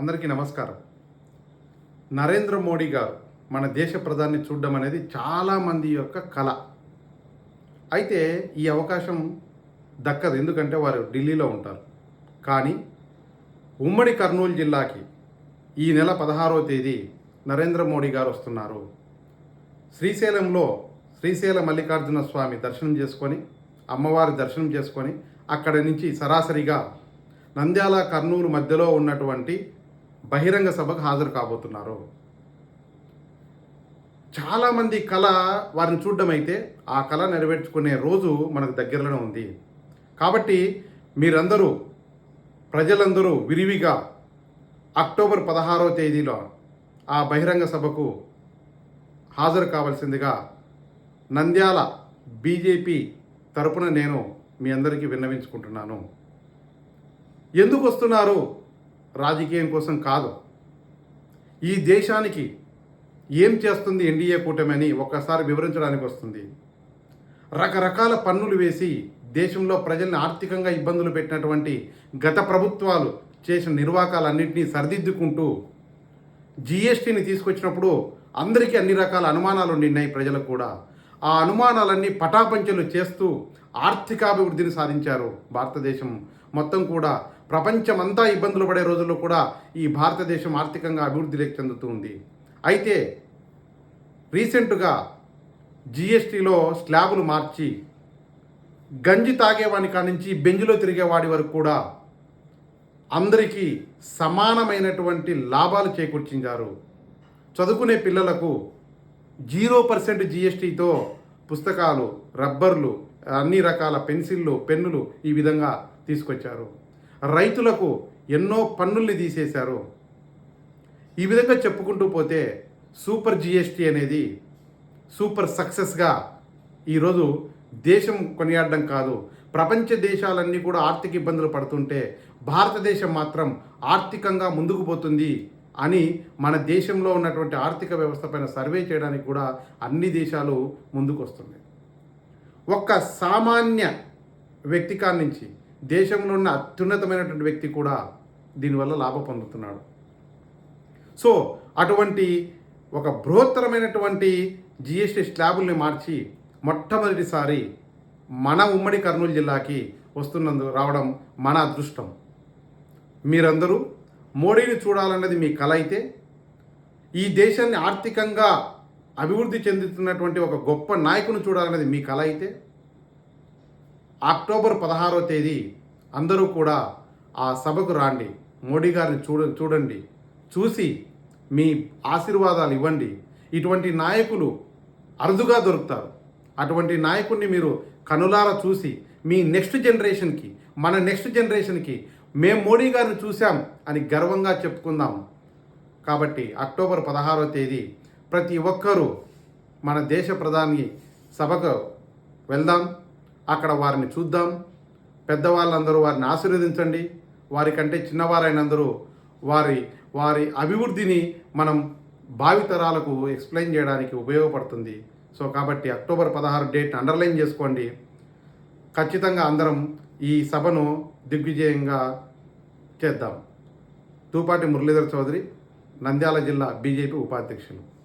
అందరికీ నమస్కారం. నరేంద్ర మోడీ గారు మన దేశ ప్రధాని చూడడం అనేది చాలామంది యొక్క కళ అయితే ఈ అవకాశం దక్కదు ఎందుకంటే వారు ఢిల్లీలో ఉంటారు. కానీ ఉమ్మడి కర్నూలు జిల్లాకి ఈ నెల పదహారవ తేదీ నరేంద్ర మోడీ గారు వస్తున్నారు. శ్రీశైలంలో శ్రీశైల మల్లికార్జున స్వామి దర్శనం చేసుకొని అమ్మవారి దర్శనం చేసుకొని అక్కడి నుంచి సరాసరిగా నంద్యాల కర్నూలు మధ్యలో ఉన్నటువంటి బహిరంగ సభకు హాజరు కాబోతున్నారు. చాలామంది కళ వారిని చూడడం అయితే ఆ కళ నెరవేర్చుకునే రోజు మనకు దగ్గరలోనే ఉంది. కాబట్టి మీరందరూ ప్రజలందరూ విరివిగా అక్టోబర్ పదహారవ తేదీలో ఆ బహిరంగ సభకు హాజరు కావాల్సిందిగా నంద్యాల బీజేపీ తరపున నేను మీ అందరికీ విన్నవించుకుంటున్నాను. ఎందుకు వస్తున్నారు? రాజకీయం కోసం కాదు. ఈ దేశానికి ఏం చేస్తుంది ఎన్డీఏ కూటమి అని ఒక్కసారి వివరించడానికి వస్తుంది. రకరకాల పన్నులు వేసి దేశంలో ప్రజల్ని ఆర్థికంగా ఇబ్బందులు పెట్టినటువంటి గత ప్రభుత్వాలు చేసిన నిర్వాకాలన్నింటినీ సరిదిద్దుకుంటూ జిఎస్టీని తీసుకొచ్చినప్పుడు అందరికీ అన్ని రకాల అనుమానాలు నిన్నాయి ప్రజలకు కూడా. ఆ అనుమానాలన్నీ పటాపంచలు చేస్తూ ఆర్థికాభివృద్ధిని సాధించారు భారతదేశం. మొత్తం కూడా ప్రపంచమంతా ఇబ్బందులు పడే రోజుల్లో కూడా ఈ భారతదేశం ఆర్థికంగా అభివృద్ధిలోకి చెందుతుంది. అయితే రీసెంట్గా జిఎస్టీలో స్లాబులు మార్చి గంజి తాగేవాడి కాడి నుంచి బెంజులో తిరిగేవాడి వరకు కూడా అందరికీ సమానమైనటువంటి లాభాలు చేకూర్చించారు. చదువుకునే పిల్లలకు జీరో పర్సెంట్ జిఎస్టీతో పుస్తకాలు రబ్బర్లు అన్ని రకాల పెన్సిళ్ళు పెన్నులు ఈ విధంగా తీసుకొచ్చారు. రైతులకు ఎన్నో పన్నుల్ని తీసేశారు. ఈ విధంగా చెప్పుకుంటూ పోతే సూపర్ జిఎస్టీ అనేది సూపర్ సక్సెస్గా ఈరోజు దేశం కొనియాడడం కాదు. ప్రపంచ దేశాలన్నీ కూడా ఆర్థిక ఇబ్బందులు పడుతుంటే భారతదేశం మాత్రం ఆర్థికంగా ముందుకు పోతుంది అని మన దేశంలో ఉన్నటువంటి ఆర్థిక వ్యవస్థ పైన సర్వే చేయడానికి కూడా అన్ని దేశాలు ముందుకు వస్తున్నాయి ఒక్క సామాన్య వ్యక్తి కాడి నుంచి దేశంలో ఉన్న అత్యున్నతమైనటువంటి వ్యక్తి కూడా దీనివల్ల లాభ పొందుతున్నాడు. సో అటువంటి ఒక బృహత్తరమైనటువంటి జిఎస్టీ స్లాబుల్ని మార్చి మొట్టమొదటిసారి మన ఉమ్మడి కర్నూలు జిల్లాకి వస్తున్నందు రావడం మన అదృష్టం. మీరందరూ మోడీని చూడాలన్నది మీ కల అయితే ఈ దేశాన్ని ఆర్థికంగా అభివృద్ధి చెందుతున్నటువంటి ఒక గొప్ప నాయకుని చూడాలన్నది మీ కళ అయితే అక్టోబర్ పదహారో తేదీ అందరూ కూడా ఆ సభకు రాండి మోడీ గారిని చూడ చూడండి చూసి మీ ఆశీర్వాదాలు ఇవ్వండి. ఇటువంటి నాయకులు అరుదుగా దొరుకుతారు. అటువంటి నాయకుడిని మీరు కనులారా చూసి మీ నెక్స్ట్ జనరేషన్కి మన నెక్స్ట్ జనరేషన్కి మేము మోడీ గారిని చూసాం అని గర్వంగా చెప్పుకుందాం. కాబట్టి అక్టోబర్ పదహారో తేదీ ప్రతి ఒక్కరూ మన దేశ ప్రధాని సభకు వెళ్దాం. అక్కడ వారిని చూద్దాం. పెద్దవాళ్ళందరూ వారిని ఆశీర్వదించండి. వారికంటే చిన్నవారైనందరూ వారి వారి అభివృద్ధిని మనం భావితరాలకు ఎక్స్ప్లెయిన్ చేయడానికి ఉపయోగపడుతుంది. సో కాబట్టి అక్టోబర్ పదహారు డేట్ అండర్లైన్ చేసుకోండి. ఖచ్చితంగా అందరం ఈ సభను దిగ్విజయంగా చేద్దాం. తూపాటి మురళీధర్ చౌదరి నంద్యాల జిల్లా బీజేపీ ఉపాధ్యక్షులు.